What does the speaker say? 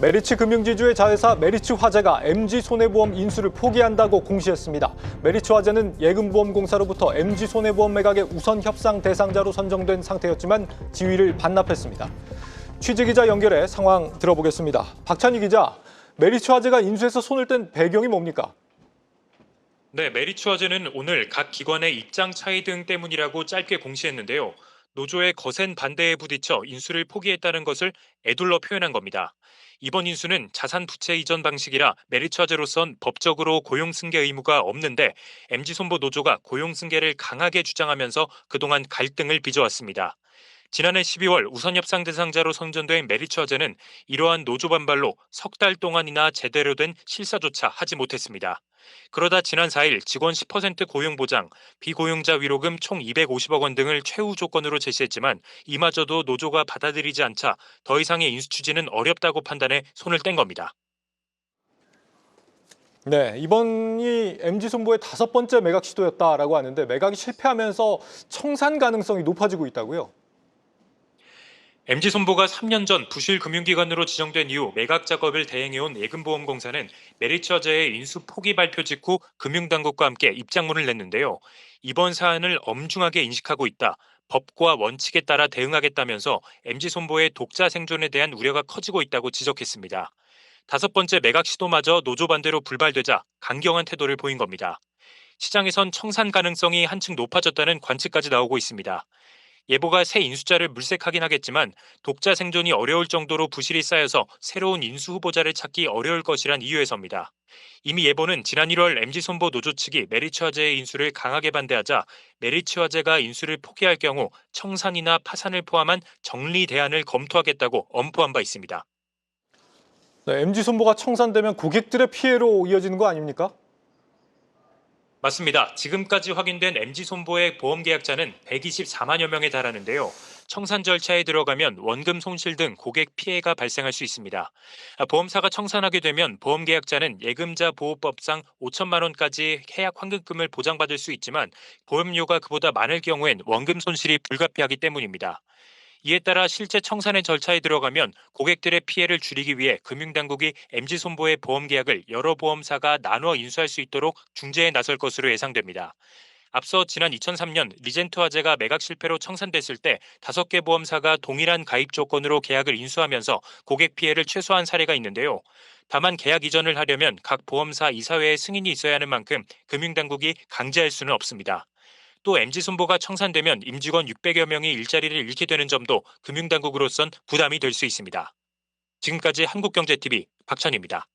메리츠 금융지주의 자회사 메리츠 화재가 MG 손해보험 인수를 포기한다고 공시했습니다. 메리츠 화재는 예금보험공사로부터 MG 손해보험 매각의 우선 협상 대상자로 선정된 상태였지만 지위를 반납했습니다. 취재기자 연결해 상황 들어보겠습니다. 박찬희 기자, 메리츠 화재가 인수해서 손을 뗀 배경이 뭡니까? 네, 메리츠 화재는 오늘 각 기관의 입장 차이 등 때문이라고 짧게 공시했는데요. 노조의 거센 반대에 부딪혀 인수를 포기했다는 것을 애둘러 표현한 겁니다. 이번 인수는 자산 부채 이전 방식이라 메리츠 화재로선 법적으로 고용 승계 의무가 없는데 MG손보 노조가 고용 승계를 강하게 주장하면서 그동안 갈등을 빚어왔습니다. 지난해 12월 우선 협상 대상자로 선정된 메리츠 화재는 이러한 노조 반발로 석 달 동안이나 제대로 된 실사조차 하지 못했습니다. 그러다 지난 4일 직원 10% 고용 보장, 비고용자 위로금 총 250억 원 등을 최후 조건으로 제시했지만 이마저도 노조가 받아들이지 않자 더 이상의 인수 추진은 어렵다고 판단해 손을 뗀 겁니다. 네, 이번이 MG손보의 다섯 번째 매각 시도였다라고 하는데 매각이 실패하면서 청산 가능성이 높아지고 있다고요? MG손보가 3년 전 부실 금융기관으로 지정된 이후 매각 작업을 대행해온 예금보험공사는 메리츠 화재의 인수 포기 발표 직후 금융당국과 함께 입장문을 냈는데요. 이번 사안을 엄중하게 인식하고 있다. 법과 원칙에 따라 대응하겠다면서 MG손보의 독자 생존에 대한 우려가 커지고 있다고 지적했습니다. 다섯 번째 매각 시도마저 노조 반대로 불발되자 강경한 태도를 보인 겁니다. 시장에선 청산 가능성이 한층 높아졌다는 관측까지 나오고 있습니다. 예보가 새 인수자를 물색하긴 하겠지만 독자 생존이 어려울 정도로 부실이 쌓여서 새로운 인수 후보자를 찾기 어려울 것이란 이유에서입니다. 이미 예보는 지난 1월 MG손보 노조 측이 메리츠 화재의 인수를 강하게 반대하자 메리츠 화재가 인수를 포기할 경우 청산이나 파산을 포함한 정리 대안을 검토하겠다고 엄포한 바 있습니다. 네, MG손보가 청산되면 고객들의 피해로 이어지는 거 아닙니까? 맞습니다. 지금까지 확인된 MG손보의 보험 계약자는 124만여 명에 달하는데요. 청산 절차에 들어가면 원금 손실 등 고객 피해가 발생할 수 있습니다. 아, 보험사가 청산하게 되면 보험 계약자는 예금자 보호법상 5천만 원까지 계약 환급금을 보장받을 수 있지만 보험료가 그보다 많을 경우엔 원금 손실이 불가피하기 때문입니다. 이에 따라 실제 청산의 절차에 들어가면 고객들의 피해를 줄이기 위해 금융당국이 MG손보의 보험 계약을 여러 보험사가 나눠 인수할 수 있도록 중재에 나설 것으로 예상됩니다. 앞서 지난 2003년 리젠트 화재가 매각 실패로 청산됐을 때 다섯 개 보험사가 동일한 가입 조건으로 계약을 인수하면서 고객 피해를 최소화한 사례가 있는데요. 다만 계약 이전을 하려면 각 보험사 이사회의 승인이 있어야 하는 만큼 금융당국이 강제할 수는 없습니다. 또 MG손보가 청산되면 임직원 600여 명이 일자리를 잃게 되는 점도 금융당국으로선 부담이 될 수 있습니다. 지금까지 한국경제TV 박찬입니다.